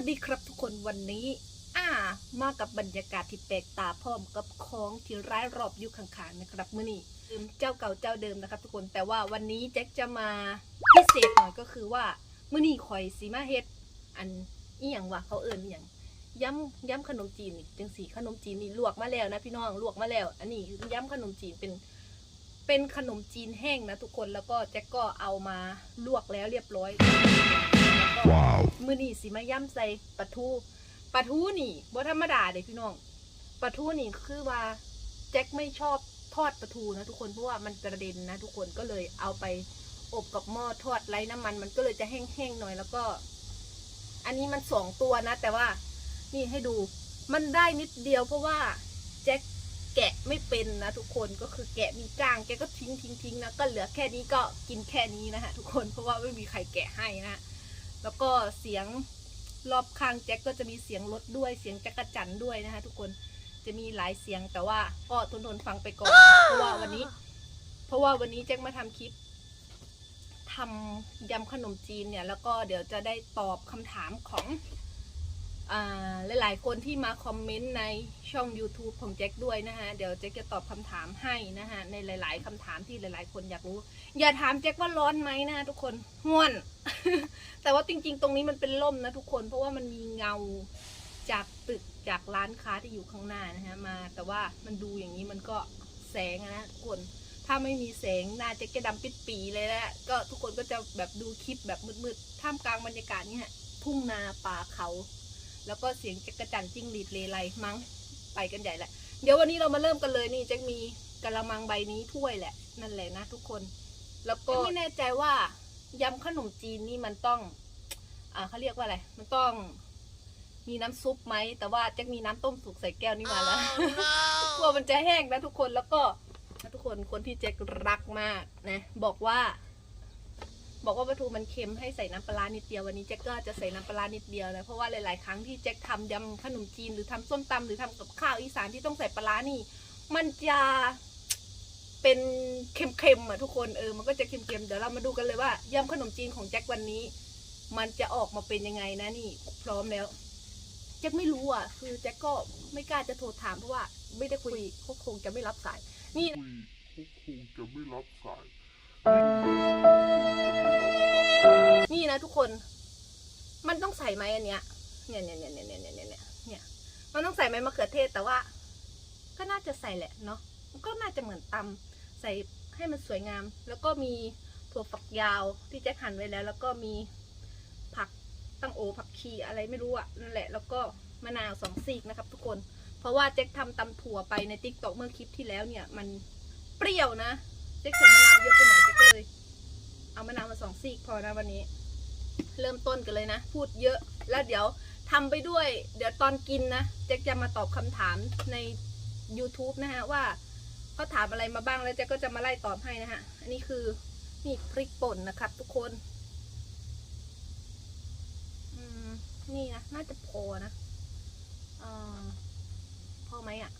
วัสดีครับทุกคนวันนี้ อ่า มากับบรรยากาศที่แปลกตาพร้อมกับของที่ร้ายรอบอยู่ข้างๆนะครับเมื่อนี้ืมเจ้าเก่าเจ้าเดิมนะครับ ทุกคนแต่ว่าวันนี้แจ็คจะมาพิเศษหน่อยก็คือว่าเมื่อนี้ข่อยสีมาเฮ็ดอันอีหยังวะเขาเอิ้นอีหยังย้ำย้ำขนมจีนจังสีขนมจีนนี่ลวกมาแล้วนะพี่น้องลวกมาแล้ว อันนี้ย้ำขนมจีนเป็นเป็นขนมจีนแห้งนะทุกคนแล้วก็แจ็คก็เอามาลวกแล้วเรียบร้อย แล้วมือนี่สิมาย่ำใส่ปลาทูปลาทูนี่บ่ธรรมดาเด้พี่น้องปลาทูนี่คือว่าแจ็คไม่ชอบทอดปลาทูนะทุกคนเพราะว่ามันกระเด็นนะทุกคนก็เลยเอาไปอบกับหม้อทอดไร้น้ำมัน มันก็เลยจะแห้งๆหน่อยแล้วก็ อันนี้มันสองตัวนะ แต่ว่านี่ให้ดูมันได้นิดเดียวเพราะว่าแจ็คแกะไม่เป็นนะทุกคนก็คือแกะมีก้างแกก็ทิ้งทิ้งทิ้งนะก็เหลือแค่นี้ก็กินแค่นี้นะฮะทุกคนเพราะว่าไม่มีใครแกะให้นะฮะ แล้วก็เสียงรอบข้างแจ็คก็จะมีเสียงรถด้วยเสียงจักระจันด้วยนะคะทุกคนจะมีหลายเสียงแต่ว่าก็ทนทนๆฟังไปก่อนเพราะว่าวันนี้ เพราะว่าวันนี้แจ็คมาทำคลิปทำยำขนมจีนเนี่ย แล้วก็เดี๋ยวจะได้ตอบคำถามของอ่า หลายๆ คนที่มาคอมเมนต์ในช่อง YouTube ของแจ็คด้วยนะคะเดี๋ยวแจ็คจะตอบคำถามให้นะคะในหลาย ๆคำถามที่หลาย ๆ คนอยากรู้ อย่าถามแจ็คว่าร้อนไหมนะคะทุกคนห้วน แต่ว่าจริง ๆ ตรงนี้มันเป็นร่มนะทุกคนเพราะว่ามันมีเงาจากตึกจากร้านค้าที่อยู่ข้างหน้านะฮะมา แต่ว่ามันดูอย่างนี้มันก็แสงนะทุกคน ถ้าไม่มีแสงหน้าแจะกระดำปิดปีเลยแหละก็ทุกคนก็จะแบบดูคลิปแบบมืดๆท่ามกลางบรรยากาศนี่ยทุ่งนาป่าเขา แล้วก็เสียงจักระจันจิ้งหรีดเลไลมั้งไปกันใหญ่แหละ เดี๋ยววันนี้เรามาเริ่มกันเลยนี่แจ็คมีกะละมังใบนี้ถ้วยแหละ นั่นแหละนะทุกคน แล้วก็ไม่แน่ใจว่ายำขนมจีนนี่มันต้อง อ่าเขาเรียกว่าอะไร มันต้องมีน้ำซุปไหม แต่ว่าแจ็คมีน้ำต้มสุกใส่แก้วนี่มาแล้วกลัวมันจะแห้งนะทุกคน แล้วก็นะทุกคนคนที่แจ็ครักมากนะ บอกว่า บอกว่าปลาทูมันเค็มให้ใส่น้ำปลาร้านิดเดียววันนี้แจ็คก็จะใส่น้ำปลาร้านิดเดียวนะเพราะว่าหลาย ๆ ครั้งที่แจ็คทำยำขนมจีนหรือทำส้มตำหรือทำกับข้าวอีสานที่ต้องใส่ปลาร้านี่ มันจะเป็นเค็มๆอะทุกคนเออมันก็จะเค็มๆเดี๋ยวเรามาดูกันเลยว่ายำขนมจีนของแจ็ควันนี้ มันจะออกมาเป็นยังไงนะนี่ พร้อมแล้วแจ็คไม่รู้อะ คือแจ็คก็ไม่กล้าจะโทรถามเพราะว่า ไม่ได้คุยเขาคงจะไม่รับสาย นี่คุยเขาคงจะไม่รับสาย นี่นะทุกคน มันต้องใส่ไหมอันเนี้ย เนี่ยเนี่ยเนี่ยเนี่ยเนี่ยเนี่ยเนี่ยเนี่ย มันต้องใส่ไหมมะเขือเทศแต่ว่า ก็น่าจะใส่แหละเนาะ มันก็น่าจะเหมือนตำใส่ให้มันสวยงาม แล้วก็มีถั่วฝักยาวที่แจ็คหั่นไว้แล้ว แล้วก็มีผักตั้งโอผักชีอะไรไม่รู้อะนั่นแหละ แล้วก็มะนาวสองซีกนะครับ ทุกคน เพราะว่าแจ็คทำตำถั่วไปในติ๊กต็อกเมื่อคลิปที่แล้วเนี่ย มันเปรี้ยวนะ แจ็คใส่มะนาวเยอะไปหน่อยแจ็คเลย เอามะนาวมาสองซีกพอนะวันนี้ เริ่มต้นกันเลยนะ พูดเยอะแล้วเดี๋ยวทำไปด้วย เดี๋ยวตอนกินนะแจ็คจะมาตอบคำถามใน YouTube นะฮะว่าเขาถามอะไรมาบ้างแล้วแจ็คก็จะมาไล่ตอบให้นะฮะ อันนี้คือนี่พริกป่นนะครับ ทุกคนอืมนี่นะน่าจะพอนะเออพอไหมอะ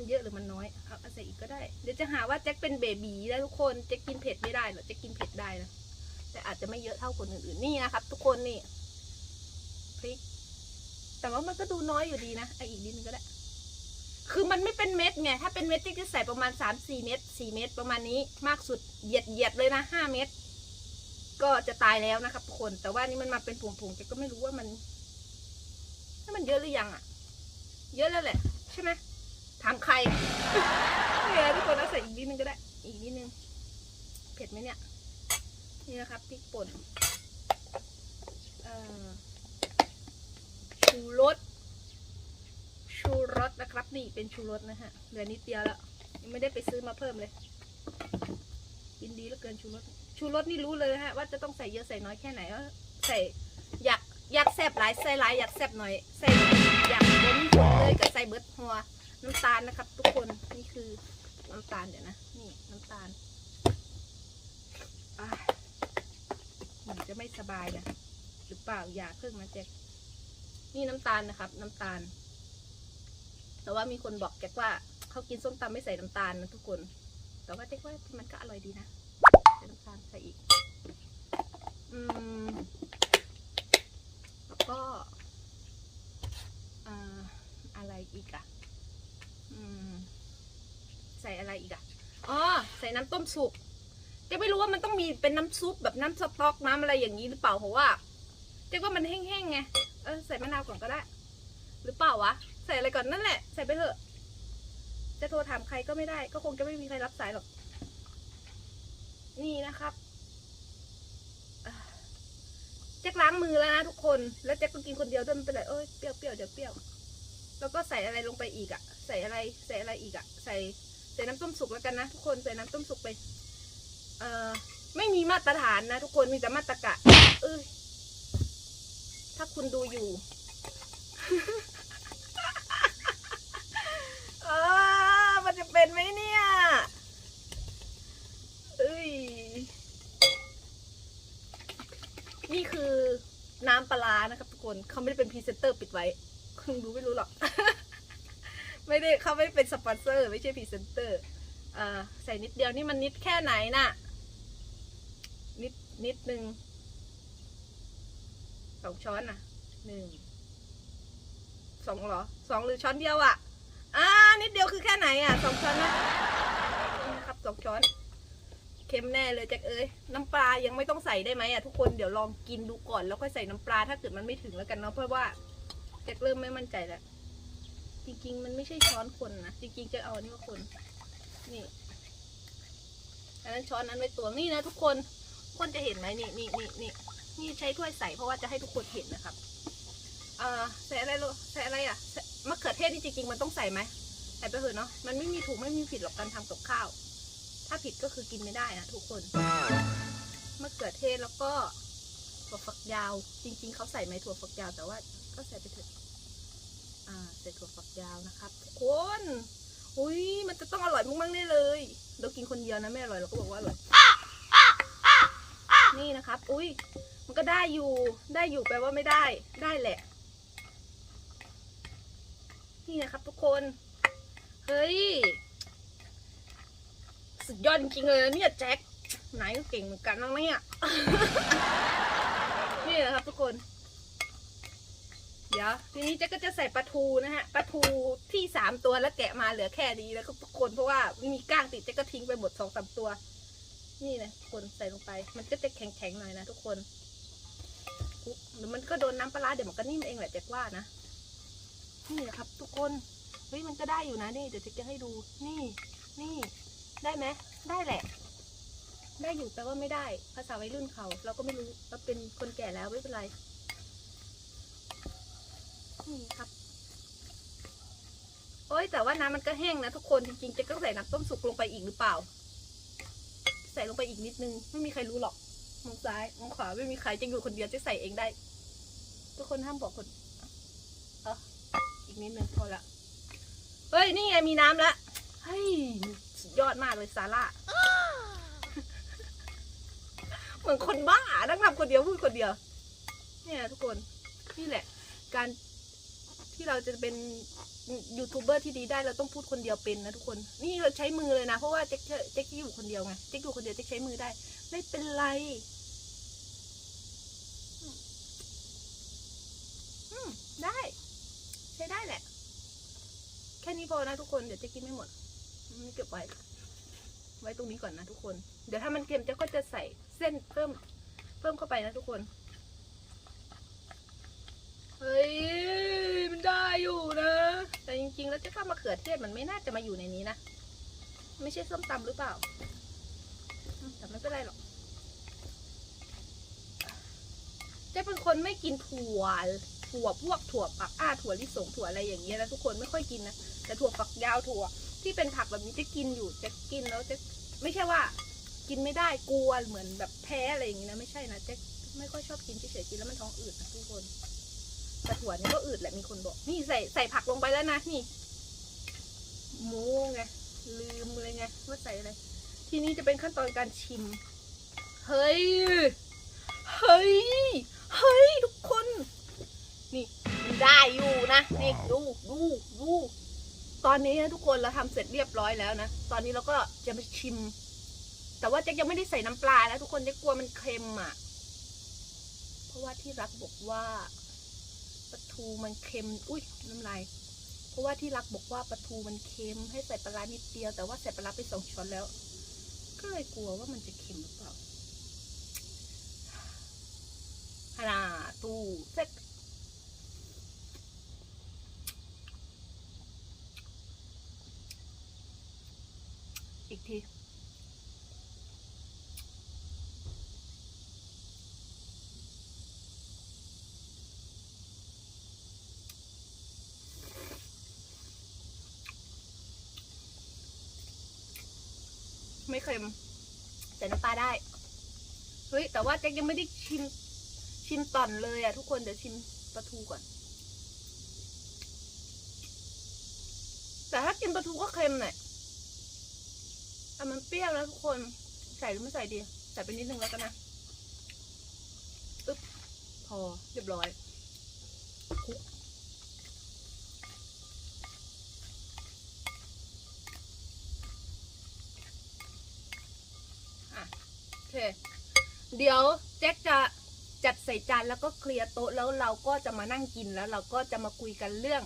มันเยอะหรือมันน้อยเอาอาใส่อีกก็ได้ เดี๋ยวจะหาว่าแจ็คเป็นเบบีแล้วทุกคนแจ็คกินเผ็ดไม่ได้หรอกแจ็คกินเผ็ดได้นะแต่อาจจะไม่เยอะเท่าคนอื่นๆนี่นะครับ ทุกคนนี่พริก แต่ว่ามันก็ดูน้อยอยู่ดีนะไออีกนิดนึงก็ได้ คือมันไม่เป็นเม็ดไงถ้าเป็นเม็ดที่จะใส่ประมาณสามสี่เม็ดสี่เม็ดประมาณนี้มากสุดเหยียดเหยียดเลยนะห้าเม็ดก็จะตายแล้วนะครับทุกคนแต่ว่านี่มันมาเป็นผงๆแกก็ไม่รู้ว่ามันถ้ามันเยอะหรือยังอะเยอะแล้วแหละ ใช่ไหม ถามใครเนี่ยทุกคนเอาใส่อีกนิดนึงก็ได้ อีกนิดนึง เผ็ดไหมเนี่ย นี่นะครับพริกป่นชูรส ชูรสนะครับ นี่เป็นชูรสนะฮะ เหลือนิดเดียวแล้ว ยังไม่ได้ไปซื้อมาเพิ่มเลย กินดีเหลือเกินชูรส ชูรสนี่รู้เลยฮะว่าจะต้องใส่เยอะใส่น้อยแค่ไหนว่าใส่อยากอยากแซ่บหลายใส่หลายอยากแซ่บหน่อยใส่อยากล้นหัวเลยกับใส่เบิร์ดหัว น้ำตาลนะครับ ทุกคนนี่คือน้ำตาลเดี๋ยวนะนี่น้ำตาลเหมือนจะไม่สบายนะหรือเปล่าอย่าเพิ่งนะแจ็คนี่น้ำตาลนะครับ น้ำตาล แต่ว่ามีคนบอกแจ็คว่าเขากินส้มตำไม่ใส่น้ำตาลนะทุกคน แต่ว่าแจ็คว่ามันก็อร่อยดีนะใส่น้ำตาลใส่อีก อืมแล้วก็อีกอะอืม ใส่อะไรอีกอะอ๋อ ใส่น้ำต้มสุกเจ๊ไม่รู้ว่ามันต้องมีเป็นน้ำซุปแบบน้ำสต๊อกน้ำอะไรอย่างนี้หรือเปล่าเพราะว่าเจ๊ว่ามันแห้งๆไง เออใส่มะนาวก่อนก็ได้ หรือเปล่าวะ ใส่อะไรก่อนนั่นแหละ ใส่ไปเถอะ จะโทรถามใครก็ไม่ได้ ก็คงจะไม่มีใครรับสายหรอก นี่นะครับแจ็คล้างมือแล้วนะทุกคน แล้วแจ็คก็กินคนเดียวด้วยไม่เป็นไรเอ้ยเปรี้ยวเปรี้ยวเดี๋ยวเปรี้ยว แล้วก็ใส่อะไรลงไปอีกอะ่ะ ใส่อะไรใส่อะไรอีกอะ่ะ ใส่ใส่น้ำต้มสุกแล้วกันนะทุกคนใส่น้ำต้มสุกไป เอ่อไม่มีมาตรฐานนะทุกคนมีแต่มาตรกะ เอ้ยถ้าคุณดูอยู่เออมันจะเป็นไหมเนี่ยเอ้ยนี่คือน้ำปลาร้านะครับทุกคนเขาไม่ได้เป็นพรีเซนเตอร์ปิดไว้ คุณรู้ไม่รู้หรอก ไม่ได้เขาไม่เป็นสปอนเซอร์ ไม่ใช่พรีเซนเตอร์เอ่อใส่นิดเดียวนี่มันนิดแค่ไหนน่ะ นิดนิดหนึ่งสองช้อนน่ะหนึ่งสองเหรอสองหรือช้อนเดียวอะอ่านิดเดียวคือแค่ไหนอะสองช้อนนะนี่นะครับสองช้อนเค็มแน่เลยแจ็คเอ้ยน้ำปลายังไม่ต้องใส่ได้ไหมอะทุกคนเดี๋ยวลองกินดูก่อนแล้วค่อยใส่น้ำปลาถ้าเกิดมันไม่ถึงแล้วกันเนาะเพราะว่า แจ็คเริ่มไม่มั่นใจแล้ว จริงๆ มันไม่ใช่ช้อนคนนะ จริงๆ จะเอาอันนี้มาคน นี่ อันนั้นช้อนนั้นไว้ตวงนี่นะทุกคน คนจะเห็นไหมนี่นี่นี่นี่นี่ใช้ถ้วยใส่เพราะว่าจะให้ทุกคนเห็นนะครับอ่าใส่อะไรลูกใส่อะไรอะมะเขือเทศนี่จริงๆ มันต้องใส่ไหมใส่ไปเถอะเนาะ มันไม่มีถูกไม่มีผิดหรอกการทำกับข้าว ถ้าผิดก็คือกินไม่ได้นะทุกคน มะเขือเทศแล้วก็ถั่วฝักยาว จริง ๆ เขาใส่ไหมถั่วฝักยาวแต่ว่า ก็ใส่ไปเถอะอ่าใส่ถั่วฝักยาวนะครับทุกคนอุ้ยมันจะต้องอร่อยมากๆแน่เลยเรากินคนเดียวนะไม่อร่อยเราก็บอกว่าอร่อยนี่นะครับ อุ้ยมันก็ได้อยู่ได้อยู่แปลว่าไม่ได้ได้แหละ นี่นะครับทุกคนเฮ้ยสุดยอดจริงเลยเนี่ยแจ็คไหนก็เก่งเหมือนกันนะเนี่ยนี่แหละครับทุกคน เดี๋ยวทีนี้แจ็คก็จะใส่ปลาทูนะฮะปลาทูที่สามตัวแล้วแกะมาเหลือแค่นี้แล้วก็คนเพราะว่ามีก้างติดแจ็คก็ทิ้งไปหมดสองสามตัว นี่นะทุกคนใส่ลงไป มันก็จะแข็งๆหน่อยนะทุกคนอุ๊ยเดี๋ยวมันก็โดนน้ำปลาเดี๋ยวมันก็นิ่มเองแหละแจ็คว่านะนี่แหละครับ ทุกคนเฮ้ยมันก็ได้อยู่นะนี่เดี๋ยวแจ็คจะให้ดู นี่นี่ ได้ไหมได้แหละ ได้อยู่แปลว่าไม่ได้ ภาษาวัยรุ่นเขา เราก็ไม่รู้เราเป็นคนแก่แล้วไม่เป็นไร นี่ครับโอ้ยแต่ว่าน้ำมันก็แห้งนะทุกคนจริงๆจะก็ใส่น้ำต้มสุกลงไปอีกหรือเปล่า ใส่ลงไปอีกนิดนึง ไม่มีใครรู้หรอกมองซ้ายมองขวาไม่มีใครจะอยู่คนเดียวจะใส่เองได้ ทุกคนห้ามบอกคนเอออีกนิดนึงพอละเฮ้ยนี่ไงมีน้ำละเฮ้ยยอดมากเลยซาร่าเหมือนคนบ้านั่งทำคนเดียวพูดคนเดียว เนี่ยทุกคนนี่แหละ การ ที่เราจะเป็นยูทูบเบอร์ที่ดีได้เราต้องพูดคนเดียวเป็นนะทุกคน นี่เราใช้มือเลยนะ เพราะว่าเจ๊กเจ๊กอยู่คนเดียวไงเจ๊กอยู่คนเดียวเจ๊กใช้มือได้ ไม่เป็นไรอืมได้ ใช้ได้แหละ แค่นี้พอนะทุกคนเดี๋ยวเจ๊กินไม่หมดอืมเก็บไว้ ไว้ตรงนี้ก่อนนะทุกคน เดี๋ยวถ้ามันเค็มเจ๊ก็จะใส่เส้นเพิ่ม เพิ่มเข้าไปนะทุกคน เฮ้ย มันได้อยู่นะ แต่จริงๆ แล้วเจ๊ก็มะเขือเทศมันไม่น่าจะมาอยู่ในนี้นะ ไม่ใช่ส้มตำหรือเปล่า แต่ไม่เป็นไรหรอกเจ๊เป็นคนไม่กินถั่ว ถั่วพวกถั่วปักอ้าถั่วลิสงถั่วอะไรอย่างเงี้ยนะทุกคนไม่ค่อยกินนะ แต่ถั่วฝักยาวถั่ว ที่เป็นผักแบบนี้จะกินอยู่ จะกินแล้วจะไม่ใช่ว่ากินไม่ได้กลัวเหมือนแบบแพ้อะไรอย่างงี้นะไม่ใช่นะเจ๊ไม่ค่อยชอบกินเฉยๆกินแล้วมันท้องอืดนะทุกคน แต่ถั่วนี่ก็อืดแหละมีคนบอก นี่ใส่ใส่ผักลงไปแล้วนะนี่หมูไงลืมเลยไงว่าใส่อะไร ทีนี้จะเป็นขั้นตอนการชิม เฮ้ย เฮ้ย เฮ้ย ทุกคน นี่มันได้อยู่นะนี่ดูดูดูตอนนี้นะทุกคนเราทำเสร็จเรียบร้อยแล้วนะ ตอนนี้เราก็จะมาชิม แต่ว่าเจ๊กยังไม่ได้ใส่น้ำปลาแล้วทุกคนเจ๊กกลัวมันเค็มอะ เพราะว่าที่รักบอกว่า ปลาทูมันเค็ม อุ้ยน้ำลายเพราะว่าที่รักบอกว่าปลาทูมันเค็ม ให้ใส่ปลาร้านิดเดียว แต่ว่าใส่ปลาร้าไปสองช้อนแล้ว ก็เลยกลัวว่ามันจะเค็มหรือเปล่าฮานาตูเซ็ตอีกที ไม่เค็ม แต่น้ำปลาได้ เฮ้ย แต่ว่าแจ็คยังไม่ได้ชิม ชิมต่อนเลยอะทุกคนเดี๋ยวชิมปลาทูก่อน แต่ถ้ากินปลาทูก็เค็มหน่อยแต่มันเปรี้ยวแล้วทุกคนใส่หรือไม่ใส่ดี ใส่ไปนิดนึงแล้วกันนะ อึ๊บ พอเรียบร้อยคลุกอะโอเค เดี๋ยวแจ็คจะจัดใส่จานแล้วก็เคลียร์โต๊ะแล้วเราก็จะมานั่งกินแล้ว เราก็จะมาคุยกันเรื่อง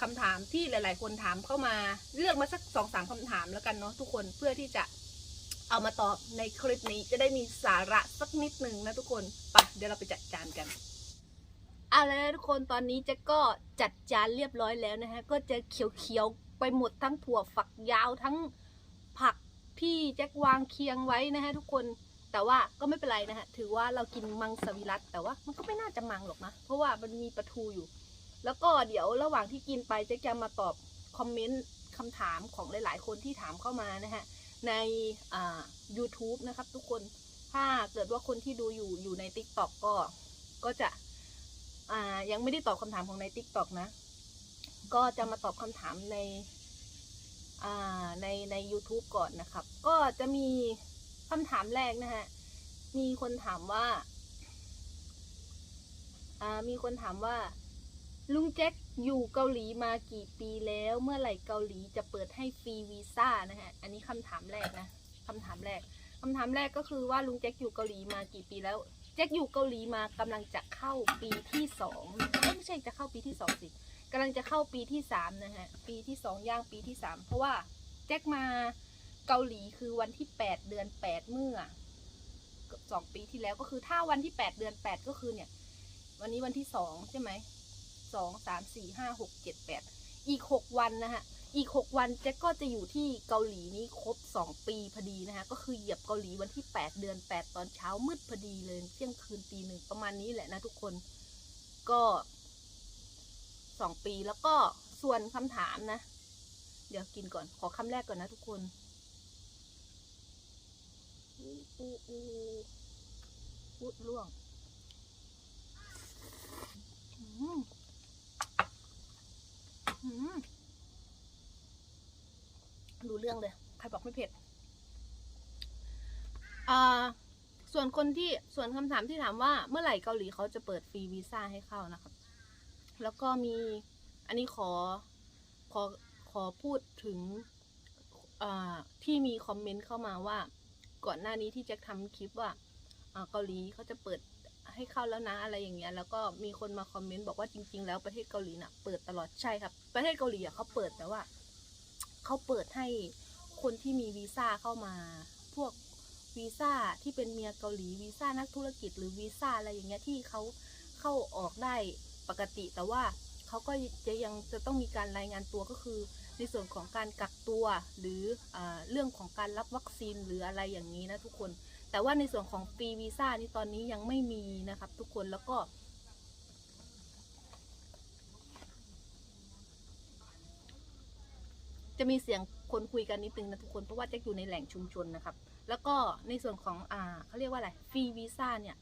คำถามที่หลาย ๆ คนถามเข้ามาเลือกมาสักสองสามคำถามแล้วกันเนาะทุกคนเพื่อที่จะเอามาตอบในคลิปนี้จะได้มีสาระสักนิดหนึ่งนะทุกคนไปเดี๋ยวเราไปจัดจานกันเอาแล้วทุกคนตอนนี้แจ็คก็จัดจานเรียบร้อยแล้วนะฮะก็จะเขียวๆไปหมดทั้งถั่วฝักยาวทั้งผักที่แจ็ควางเคียงไว้นะฮะทุกคน แต่ว่าก็ไม่เป็นไรนะฮะ ถือว่าเรากินมังสวิรัตแต่ว่ามันก็ไม่น่าจะมังหรอกนะ เพราะว่ามันมีปลาทูอยู่ แล้วก็เดี๋ยวระหว่างที่กินไปเจะจะมาตอบคอมเมนต์คำถามของหลาย ๆ คนที่ถามเข้ามานะฮะ ในอ่า YouTube นะครับทุกคน ถ้าเกิดว่าคนที่ดูอยู่อยู่ใน Tik t o อกก็ ก็จะ อ่า ยังไม่ได้ตอบคำถามของใน Tik t o อกนะ ก็จะมาตอบคำถามใน อ่า ในใน YouTube ก่อนนะครับ ก็จะมี คำถามแรกนะฮะ มีคนถามว่า อ่า มีคนถามว่า ลุงแจ็คอยู่เกาหลีมากี่ปีแล้ว เมื่อไหร่เกาหลีจะเปิดให้ฟรีวีซ่านะฮะ อันนี้คำถามแรกนะคำถามแรกคำถามแรกก็คือว่าลุงแจ็คอยู่เกาหลีมากี่ปีแล้ว แจ็คอยู่เกาหลีมากำลังจะเข้าปีที่สองไม่ใช่จะเข้าปีที่สองสิกำลังจะเข้าปีที่สามนะฮะ ปีที่สองย่างปีที่สามเพราะว่าแจ็คมา เกาหลีคือวันที่แปดเดือนแปดเมื่อสองปีที่แล้วก็คือถ้าวันที่แปดเดือนแปดก็คือเนี่ย วันนี้วันที่สองใช่ไหมสองสามสี่ห้าหกเจ็ดแปดอีกหกวันนะฮะอีกหกวันแจ็คก็จะอยู่ที่เกาหลีนี้ครบสองปีพอดีนะฮะก็คือเหยียบเกาหลีวันที่แปดเดือนแปดตอนเช้ามืดพอดีเลยเที่ยงคืนตีหนึ่งประมาณนี้แหละนะทุกคนก็สองปีแล้วก็ส่วนคำถามนะ เดี๋ยวกินก่อนขอคำแรกก่อนนะทุกคน อู้อู้อู้พูดล่วงอืมอืมรู้เรื่องเลย ใครบอกไม่เผ็ดอ่าส่วนคนที่ส่วนคำถามที่ถามว่าเมื่อไหร่เกาหลีเขาจะเปิดฟรีวีซ่าให้เข้านะครับ แล้วก็มีอันนี้ขอขอขอพูดถึงที่มีคอมเมนต์เข้ามาว่า ก่อนหน้านี้ที่แจ็คทำคลิปว่าเกาหลีเขาจะเปิดให้เข้าแล้วนะอะไรอย่างเงี้ยแล้วก็มีคนมาคอมเมนต์บอกว่าจริง ๆ แล้วประเทศเกาหลีน่ะเปิดตลอดใช่ครับ ประเทศเกาหลีอะเขาเปิดแต่ว่าเขาเปิดให้คนที่มีวีซ่าเข้ามาพวกวีซ่าที่เป็นเมียเกาหลีวีซ่านักธุรกิจหรือวีซ่าอะไรอย่างเงี้ยที่เขาเข้าออกได้ปกติแต่ว่าเขาก็จะยังจะต้องมีการรายงานตัวก็คือ ในส่วนของการกักตัวหรืออเรื่องของการรับวัคซีนหรืออะไรอย่างนี้นะทุกคน แต่ว่าในส่วนของฟรีวีซ่านี่ตอนนี้ยังไม่มีนะครับ ทุกคนแล้วก็จะมีเสียงคนคุยกันนิดนึงนะทุกคนเพราะว่าแจ็คอยู่ในแหล่งชุมชนนะครับ แล้วก็ในส่วนของอ่าเขาเรียกว่าอะไรฟรีวีซ่าเนี่ย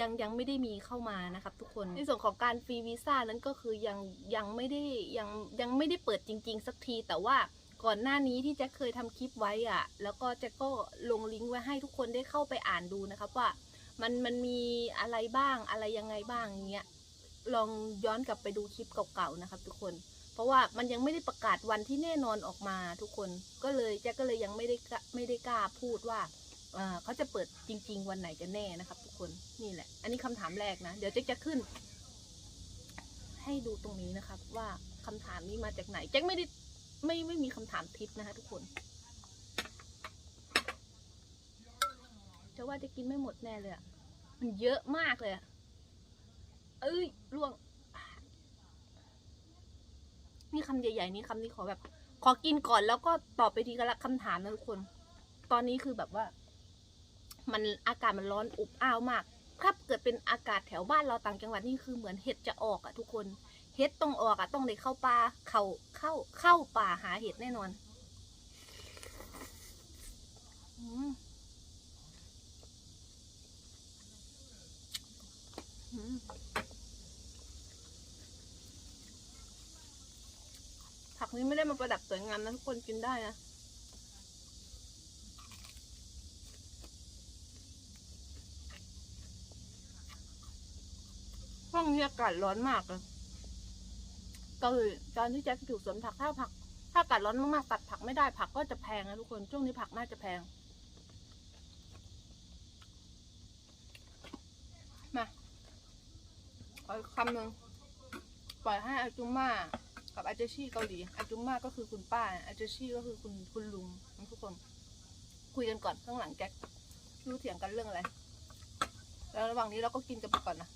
ยังยังไม่ได้มีเข้ามานะครับทุกคนในส่วนของการฟรีวีซ่านั้นก็คือยังยังไม่ได้ยังยังไม่ได้เปิดจริง ๆ สักที แต่ว่าก่อนหน้านี้ที่แจ็คเคยทำคลิปไว้อะแล้วก็แจ็คก็ลงลิงก์ไว้ให้ทุกคนได้เข้าไปอ่านดูนะครับว่ามันมันมีอะไรบ้างอะไรยังไงบ้างอย่างเงี้ยลองย้อนกลับไปดูคลิปเก่าๆนะครับ ทุกคน เพราะว่ามันยังไม่ได้ประกาศวันที่แน่นอนออกมาทุกคนก็เลยแจ็คก็เลยยังไม่ได้กล้าไม่ได้กล้าพูดว่าอ่า เขาจะเปิดจริง ๆ วันไหนกันแน่นะครับ ทุกคนนี่แหละ อันนี้คำถามแรกนะ เดี๋ยวแจ็คจะขึ้น ให้ดูตรงนี้นะครับ ว่าคำถามนี้มาจากไหนแจ็คไม่ได้ไม่ไม่มีคำถามทิปนะคะทุกคนจะว่าจะกินไม่หมดแน่เลยอะมันเยอะมากเลยอะเอ้ยล่วง นี่คำใหญ่ๆนี้คำนี้ขอแบบ ขอกินก่อนแล้วก็ตอบไปทีละคำถามนะทุกคน ตอนนี้คือแบบว่า มันอากาศมันร้อนอบอ้าวมากครับเกิดเป็นอากาศแถวบ้านเราต่างจังหวัดนี่คือเหมือนเห็ดจะออกอะทุกคนเห็ดต้องออกอะต้องได้เข้าป่าเข้าเข้าเข้าป่าหาเห็ดแน่นอนผักนี้ไม่ได้มาประดับสวยงามนะทุกคนกินได้นะ ห้องนี้อากาศร้อนมากเลยก็เลยตอนที่แจ็คอยู่สวนผักถ้าผัก ถ้าอากาศร้อนมากๆตัดผักไม่ได้ผักก็จะแพงนะทุกคนช่วงนี้ผักน่าจะแพง มาขออคำหนึ่งปล่อยให้อาจุม่ากับอาเจชี่เกาหลีอาจุม่าก็คือคุณป้าอาเจชี่ก็คือคุณคุณลุงทุกคน คุยกันก่อนข้างหลังแจ็ครู้เถียงกันเรื่องอะไรแล้วระหว่างนี้เราก็กินกันไปก่อนนะ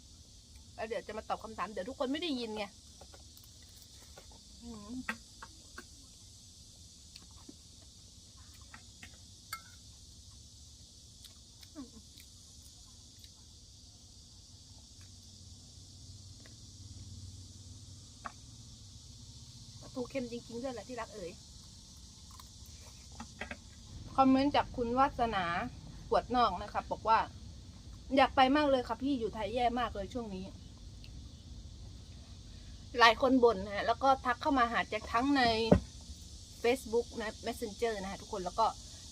แล้วเดี๋ยวจะมาตอบคำถาม เดี๋ยวทุกคนไม่ได้ยินไงปูเค็มจริงๆด้วยแหละที่รักเอ๋ย คอมเมนต์จากคุณวาสนาปวดนอกนะครับบอกว่า อยากไปมากเลยค่ะพี่อยู่ไทยแย่มากเลยช่วงนี้ หลายคนบ่นนะฮะแล้วก็ทักเข้ามาหาแจ็คทั้งใน Facebook นะ Messenger นะฮะทุกคนแล้วก็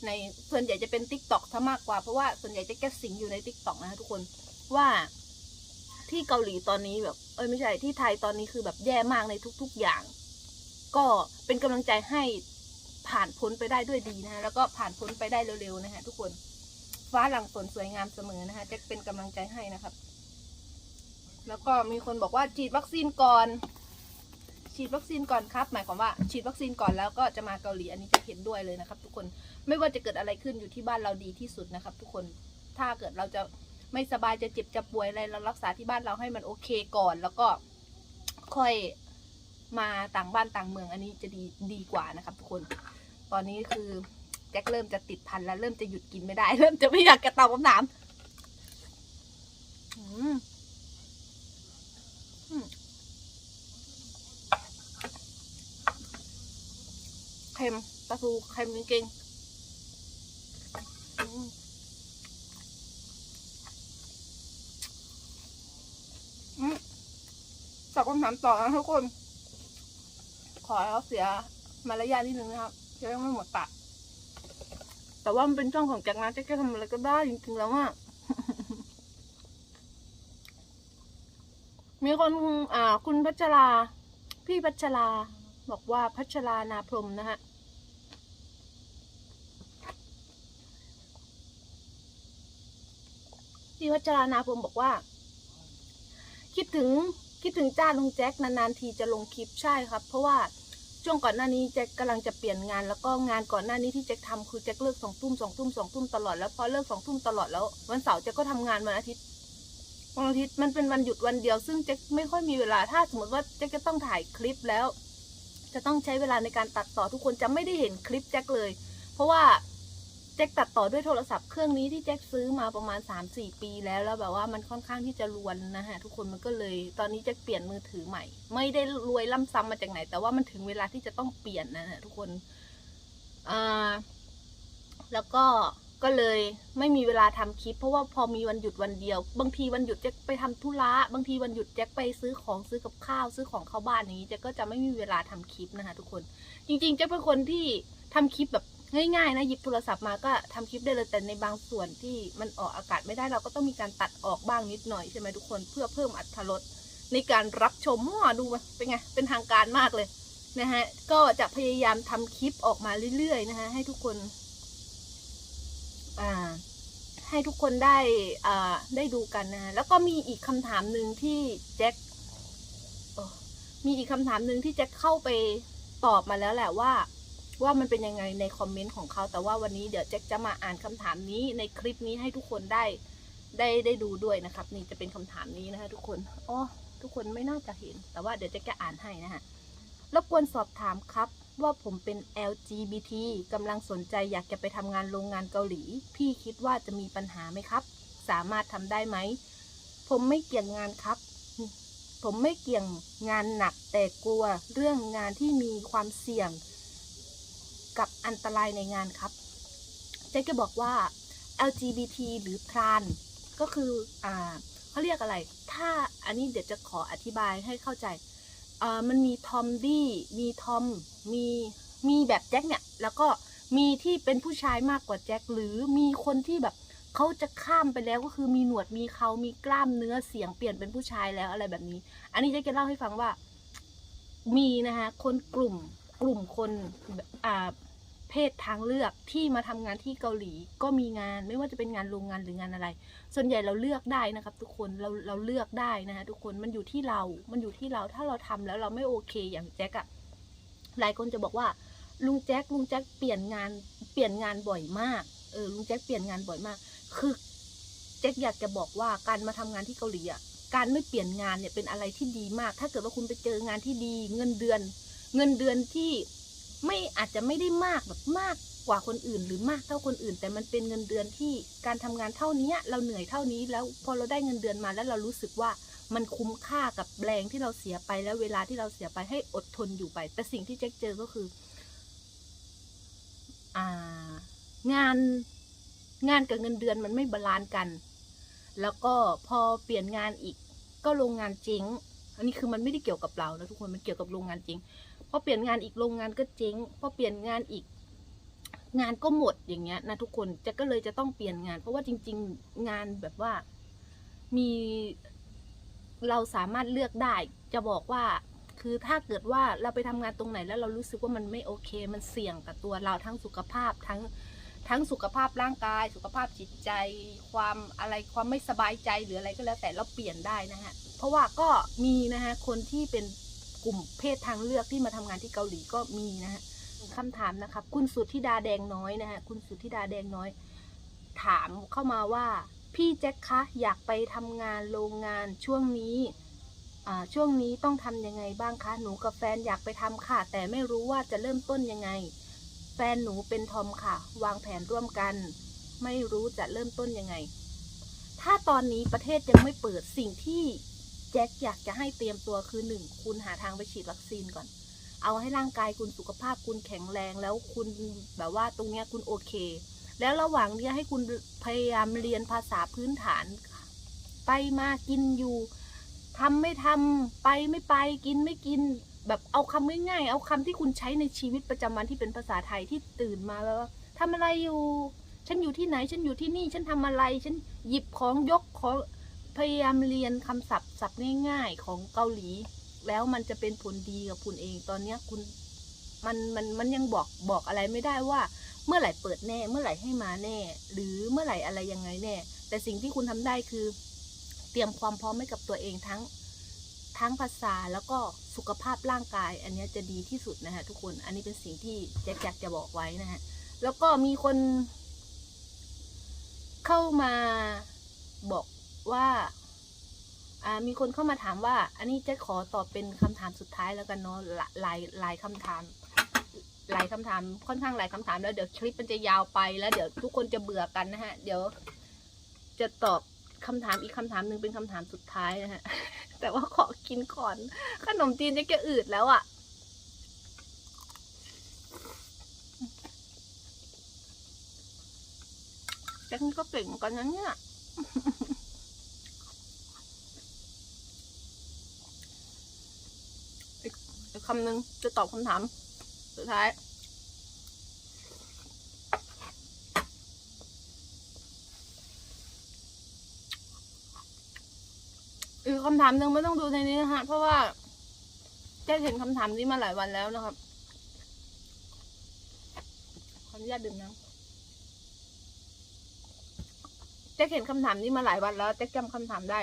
ในส่วนใหญ่จะเป็น Tik t o อกซะมากกว่า เพราะว่าส่วนใหญ่จะแก้สิงอยู่ใน Tik t o อกนะฮะทุกคนว่าที่เกาหลีตอนนี้แบบ เอ้ยไม่ใช่ที่ไทยตอนนี้คือแบบแย่มากในทุก ๆอย่าง ก็เป็นกำลังใจให้ผ่านพ้นไปได้ด้วยดีนะฮะแล้วก็ผ่านพ้นไปได้เร็วๆนะฮะทุกคนฟ้าหลังฝนสวยงามเสมอนะคะแจ็คเป็นกำลังใจให้นะครับ แล้วก็มีคนบอกว่าฉีดวัคซีนก่อน ฉีดวัคซีนก่อนครับ หมายความว่าฉีดวัคซีนก่อนแล้วก็จะมาเกาหลีอันนี้จะเห็นด้วยเลยนะครับ ทุกคนไม่ว่าจะเกิดอะไรขึ้นอยู่ที่บ้านเราดีที่สุดนะครับ ทุกคนถ้าเกิดเราจะไม่สบายจะเจ็บจะป่วยอะไรเรารักษาที่บ้านเราให้มันโอเคก่อน แล้วก็ค่อยมาต่างบ้านต่างเมืองอันนี้จะดีดีกว่านะครับ ทุกคน ตอนนี้คือแจ็คเริ่มจะติดพันแล้วเริ่มจะหยุดกินไม่ได้ เริ่มจะไม่อยากกระตอบคำถามอืมอืม เค็มปลาทูเค็มจริงๆอืมอืมตอบคำถามต่อนะทุกคน ขอเสียมารยาทนิดนึงนะครับจะยังไม่หมดปากแต่ว่ามันเป็นช่องของแจ็คนะแจ็คจะทำอะไรก็ได้จริงๆแล้วอะมีคนอ่า คุณพัชรา พี่พัชรา บอกว่าพัชรานาพรมนะฮะพี่พัชรานาพรมบอกว่า คิดถึงคิดถึงจ้าลุงแจ็คนานๆทีจะลงคลิปใช่ครับ เพราะว่าช่วงก่อนหน้านี้แจ็คกำลังจะเปลี่ยนงาน แล้วก็งานก่อนหน้านี้ที่แจ็คทำคือแจ็คเลิกสองทุ่มสองทุ่มสองทุ่มตลอดแล้วพอเลิกสองทุ่มตลอดแล้ววันเสาร์แจ็คก็ทำงานวันอาทิตย์วันอาทิตย์มันเป็นวันหยุดวันเดียว ซึ่งแจ็คไม่ค่อยมีเวลาถ้าสมมติว่าแจ็คจะต้องถ่ายคลิปแล้ว จะต้องใช้เวลาในการตัดต่อทุกคนจะไม่ได้เห็นคลิปแจ็คเลย เพราะว่าแจ็คตัดต่อด้วยโทรศัพท์เครื่องนี้ที่แจ็คซื้อมาประมาณ 3-4 ปีแล้วแล้วแบบว่ามันค่อนข้างที่จะรวนนะฮะทุกคนมันก็เลยตอนนี้แจ็คเปลี่ยนมือถือใหม่ ไม่ได้รวยล่ำซ้ำมาจากไหน แต่ว่ามันถึงเวลาที่จะต้องเปลี่ยนนะฮะทุกคนอ่าแล้วก็ ก็เลยไม่มีเวลาทำคลิป เพราะว่าพอมีวันหยุดวันเดียว บางทีวันหยุดแจ็คไปทำธุระบางทีวันหยุดแจ็คไปซื้อของซื้อกับข้าว ซื้อของเข้าบ้านอย่างนี้แจ็คก็จะไม่มีเวลาทำคลิปนะคะ ทุกคน จริงๆแจ็คเป็นคนที่ทำคลิปแบบง่ายๆนะหยิบโทรศัพท์มาก็ทำคลิปได้เลยแต่ในบางส่วนที่มันออกอากาศไม่ได้เราก็ต้องมีการตัดออกบ้างนิดหน่อยใช่ไหมทุกคนเพื่อเพิ่มอรรถรสในการรับชมว้าดูเป็นไงเป็นทางการมากเลยนะฮะก็จะพยายามทำคลิปออกมาเรื่อยๆนะคะให้ทุกคน ให้ทุกคนได้ได้ดูกันนะแล้วก็มีอีกคำถามหนึ่งที่แจ็คมีอีกคำถามหนึ่งที่แจะเข้าไปตอบมาแล้วแหละว่า ว่ามันเป็นยังไงในคอมเมนต์ของเขา แต่ว่าวันนี้เดี๋ยวแจ็คจะมาอ่านคำถามนี้ในคลิปนี้ให้ทุกคนได้ได้ได้ดูด้วยนะครับ นี่จะเป็นคำถามนี้นะคะทุกคนอ๋อทุกคนไม่น่าจะเห็น แต่ว่าเดี๋ยวแจ็คจะอ่านให้นะฮะรบกวนสอบถามครับ ว่าผมเป็น LGBT กำลังสนใจอยากจะไปทำงานโรงงานเกาหลี พี่คิดว่าจะมีปัญหาไหมครับ สามารถทำได้ไหม ผมไม่เกี่ยงงานครับ ผมไม่เกี่ยงงานหนักแต่กลัวเรื่องงานที่มีความเสี่ยงกับอันตรายในงานครับ เจ๊ก็บอกว่า LGBT หรือทรานก็คือ อ่าเขาเรียกอะไร ถ้าอันนี้เดี๋ยวจะขออธิบายให้เข้าใจ อ่ามันมีทอมดี้มีทอมมีมีแบบแจ็คเนี่ย แล้วก็มีที่เป็นผู้ชายมากกว่าแจ็คหรือมีคนที่แบบเขาจะข้ามไปแล้วก็คือมีหนวดมีเขามีกล้ามเนื้อเสียงเปลี่ยนเป็นผู้ชายแล้วอะไรแบบนี้ อันนี้แจ็คจะเล่าให้ฟังว่า มีนะคะคนกลุ่มกลุ่มคนอ่า เพศทางเลือกที่มาทำงานที่เกาหลีก็มีงานไม่ว่าจะเป็นงานโรงงานหรืองานอะไร ส่วนใหญ่เราเลือกได้นะครับ ทุกคนเราเราเลือกได้นะคะทุกคนมันอยู่ที่เรา มันอยู่ที่เราถ้าเราทำแล้วเราไม่โอเคอย่างแจ็คอะหลายคนจะบอกว่าลุงแจ็คลุงแจ็คเปลี่ยนงานเปลี่ยนงานบ่อยมากเออลุงแจ็คเปลี่ยนงานบ่อยมาก คือแจ็คอยากจะบอกว่าการมาทำงานที่เกาหลีอะการไม่เปลี่ยนงานเนี่ยเป็นอะไรที่ดีมาก ถ้าเกิดว่าคุณไปเจองานที่ดีเงินเดือน เงินเดือนที่ ไม่อาจจะไม่ได้มากแบบมากกว่าคนอื่น หรือมากเท่าคนอื่น แต่มันเป็นเงินเดือนที่การทำงานเท่านี้เราเหนื่อยเท่านี้แล้วพอเราได้เงินเดือนมาแล้วเรารู้สึกว่ามันคุ้มค่ากับแรงที่เราเสียไปแล้วเวลาที่เราเสียไปให้อดทนอยู่ไป แต่สิ่งที่แจ็คเจอก็คือางานงานกับเงินเดือนมันไม่บาลานซ์กัน แล้วก็พอเปลี่ยนงานอีกก็โรงงานเจ๊งอันนี้คือมันไม่ได้เกี่ยวกับเรานะทุกคนมันเกี่ยวกับโรงงานเจ๊ง อเปลี่ยนงานอีกโรงงานก็เจ๊งพอเปลี่ยนงานอีก งานก็หมดอย่างเงี้ยนะทุกคนจะก็เลยจะต้องเปลี่ยนงาน เพราะว่าจริง ๆ งานแบบว่ามีเราสามารถเลือกได้ จะบอกว่าคือถ้าเกิดว่าเราไปทำงานตรงไหนแล้วเรารู้สึกว่ามันไม่โอเค มันเสี่ยงกับตัวเราทั้งสุขภาพทั้งทั้งสุขภาพร่างกาย สุขภาพจิตใจ ความอะไรความไม่สบายใจหรืออะไรก็แล้วแต่เราเปลี่ยนได้นะฮะเพราะว่าก็มีนะฮะคนที่เป็น กลุ่มเพศทางเลือกที่มาทำงานที่เกาหลีก็มีนะฮะคำถามนะครับคุณสุทธิดาแดงน้อยนะฮะคุณสุทธิดาแดงน้อย ถามเข้ามาว่าพี่แจ็คคะอยากไปทำงานโรงงานช่วงนี้อ่าช่วงนี้ต้องทำยังไงบ้างคะหนูกับแฟนอยากไปทำค่ะ แต่ไม่รู้ว่าจะเริ่มต้นยังไง แฟนหนูเป็นทอมค่ะ วางแผนร่วมกัน ไม่รู้จะเริ่มต้นยังไง ถ้าตอนนี้ประเทศยังไม่เปิดสิ่งที่ แจ็คอยากจะให้เตรียมตัวคือหนึ่งคุณหาทางไปฉีดวัคซีนก่อน เอาให้ร่างกายคุณสุขภาพคุณแข็งแรงแล้วคุณแบบว่าตรงเนี้ยคุณโอเค แล้วระหว่างเนี้ยให้คุณพยายามเรียนภาษาพื้นฐาน ไปมากินอยู่ทำไม่ทำไปไม่ไปกินไม่กินแบบเอาคำง่ายๆ เอาคำที่คุณใช้ในชีวิตประจำวันที่เป็นภาษาไทยที่ตื่นมาแล้วว่าทำอะไรอยู่ ฉันอยู่ที่ไหน ฉันอยู่ที่นี่ ฉันทำอะไร ฉันหยิบของยกของ พยายามเรียนคำศัพท์ศัพท์ง่ายๆของเกาหลี แล้วมันจะเป็นผลดีกับคุณเองตอนเนี้ยคุณมันมันมันยังบอกบอกอะไรไม่ได้ว่า เมื่อไหร่เปิดแน่เมื่อไหร่ให้มาแน่ หรือเมื่อไหร่อะไรยังไงแน่ แต่สิ่งที่คุณทำได้คือ เตรียมความพร้อมให้กับตัวเองทั้งทั้งภาษาแล้วก็สุขภาพร่างกาย อันนี้จะดีที่สุดนะฮะทุกคนอันนี้เป็นสิ่งที่แจ็คอยากจะบอกไว้นะฮะแล้วก็มีคน เข้ามาบอก ว่าอ่ามีคนเข้ามาถามว่า อันนี้แจะขอตอบเป็นคำถามสุดท้ายแล้วกันเนาะหลายหลายคำถาม หลายคำถามค่อนข้างหลายคำถามแล้วเดี๋ยวคลิปมันจะยาวไปแล้วเดี๋ยวทุกคนจะเบื่อกันนะฮะ เดี๋ยวจะตอบคำถามอีกคำถามหนึ่งเป็นคำถามสุดท้ายนะฮะ แต่ว่าขอกินก่อนขนมจีนจะแกอืดแล้วอะ่ะแจ็คก็เก่งเหมือนกันนะเนี่ย อีกอีก คำหนึ่งจะตอบคำถาม สุดท้ายอีกคำถามหนึ่งไม่ต้องดูในนี้นะฮะ เพราะว่าแจ้เห็นคำถามนี้มาหลายวันแล้วนะครับขออนุญาตดื่มน้ำแจ็คเห็นคำถามนี้มาหลายวันแล้วแจ็คจำคำถามได้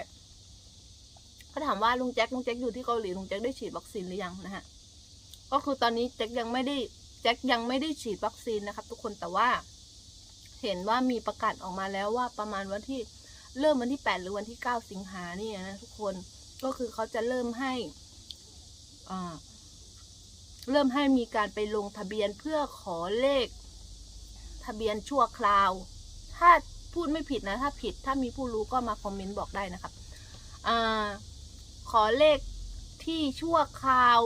เขาถามว่าลุงแจ็คลุงแจ็คอยู่ที่เกาหลีลุงแจ็คได้ฉีดวัคซีนหรือยังนะฮะก็คือตอนนี้แจ็คยังไม่ได้แจ็คยังไม่ได้ฉีดวัคซีนนะครับ ทุกคนแต่ว่า เห็นว่ามีประกาศออกมาแล้วว่าประมาณวันที่เริ่มวันที่แปดหรือวันที่เก้าสิงหาเนี่ยนะทุกคนก็คือเขาจะเริ่มให้อ่าเริ่มให้มีการไปลงทะเบียนเพื่อขอเลข ทะเบียนชั่วคราว ถ้าพูดไม่ผิดนะ ถ้าผิดถ้ามีผู้รู้ก็มาคอมเมนต์บอกได้นะครับ อ่า ขอเลขที่ชั่วคราว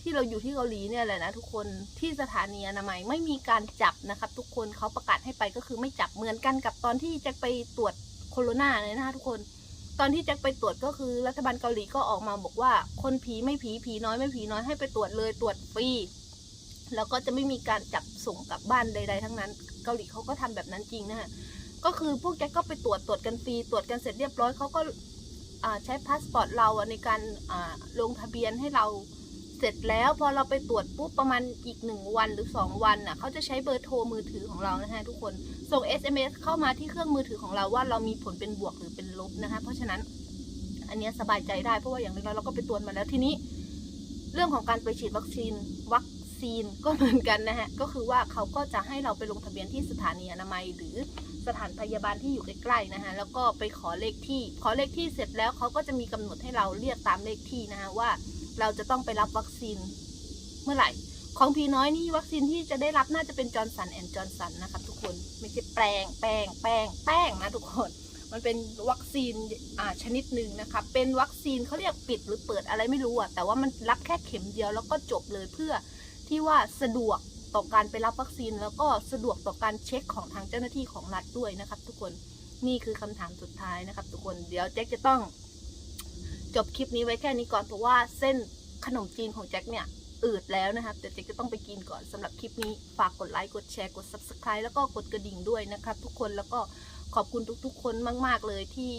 ที่เราอยู่ที่เกาหลีเนี่ยแหละนะทุกคนที่สถานีอนามัยไม่มีการจับนะครับ ทุกคนเขาประกาศให้ไปก็คือไม่จับเหมือนกันกับตอนที่จ็คไปตรวจโคโรนาเลยนะคะทุกคนตอนที่แจ็คไปตรวจก็คือรัฐบาลเกาหลีก็ออกมาบอกว่า คนผีไม่ผีผีน้อยไม่ผีน้อยให้ไปตรวจเลยตรวจฟรีแล้วก็จะไม่มีการจับส่งกลับบ้านใด ๆ ทั้งนั้น เกาหลีเขาก็ทำแบบนั้นจริงนะฮะก็คือพวกแกก็ไปตรวจตรวจกันฟรีตรวจกันเสร็จเรียบร้อยเขาก็ ใช้พาสปอร์ตเราในการลงทะเบียนให้เราเสร็จแล้วพอเราไปตรวจปุ๊บประมาณอีกหนึ่งวันหรือสองวันน่ะเขาจะใช้เบอร์โทรมือถือของเรานะฮะทุกคนส่ง SMS เข้ามาที่เครื่องมือถือของเราว่าเรามีผลเป็นบวกหรือเป็นลบนะคะเพราะฉะนั้นอันเนี้ยสบายใจได้เพราะว่าอย่างน้อยเราก็ไปตรวจมาแล้วทีนี้ เรื่องของการไปฉีดวัคซีนวัค ซีนก็เหมือนกันนะฮะ ก็คือว่าเขาก็จะให้เราไปลงทะเบียนที่สถานีอนามัย หรือสถานพยาบาลที่อยู่ใกล้ๆนะฮะ แล้วก็ไปขอเลขที่ ขอเลขที่เสร็จแล้วเขาก็จะมีกำหนดให้เราเรียกตามเลขที่นะฮะว่าเราจะต้องไปรับวัคซีนเมื่อไหร่ ของพีน้อยนี่วัคซีนที่จะได้รับน่าจะเป็นจอร์นสันแอนด์จอร์นสันนะครับทุกคน ไม่ใช่แปลงแป้งแป้งแป้งนะทุกคนมันเป็นวัคซีนอ่าชนิดหนึ่งนะคะ เป็นวัคซีนเขาเรียกปิดหรือเปิดอะไรไม่รู้อะแต่ว่ามันรับแค่เข็มเดียวแล้วก็จบเลยเพื่อ ที่ว่าสะดวกต่อการไปรับวัคซีน แล้วก็สะดวกต่อการเช็คของทางเจ้าหน้าที่ของรัฐด้วยนะครับ ทุกคนนี่คือคำถามสุดท้ายนะครับ ทุกคนเดี๋ยวแจ็คจะต้องจบคลิปนี้ไว้แค่นี้ก่อนเพราะว่าเส้นขนมจีนของแจ็คเนี่ยอืดแล้วนะครับแต่แจ็คจะต้องไปกินก่อนสำหรับคลิปนี้ฝากกดไลค์กดแชร์กด subscribe แล้วก็กดกระดิ่งด้วยนะครับ ทุกคนแล้วก็ ขอบคุณทุกๆ คนมากๆเลยที่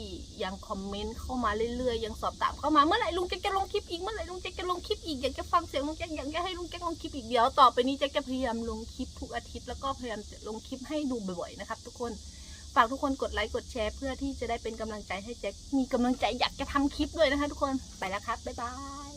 ยังคอมเมนต์เข้ามาเรื่อยๆ ยังสอบถามเข้ามาเมื่อไหร่ลุงแจ็คจะลงคลิปอีกเมื่อไหร่ลุงแจ็คจะลงคลิปอีกอยากจะฟังเสียงลุงแจ็คอยากจะให้ลุงแจ็คลงคลิปอีกเดี๋ยวต่อไปนี้แจ็คจะพยายามลงคลิปทุกอาทิตย์แล้วก็พยายามจะลงคลิปให้ดูบ่อยๆนะครับ ทุกคนฝากทุกคนกดไลค์กดแชร์เพื่อที่จะได้เป็นกำลังใจให้แจ็คมีกำลังใจอยากจะทำคลิปด้วยนะคะทุกคนไปแล้วครับบ๊ายบาย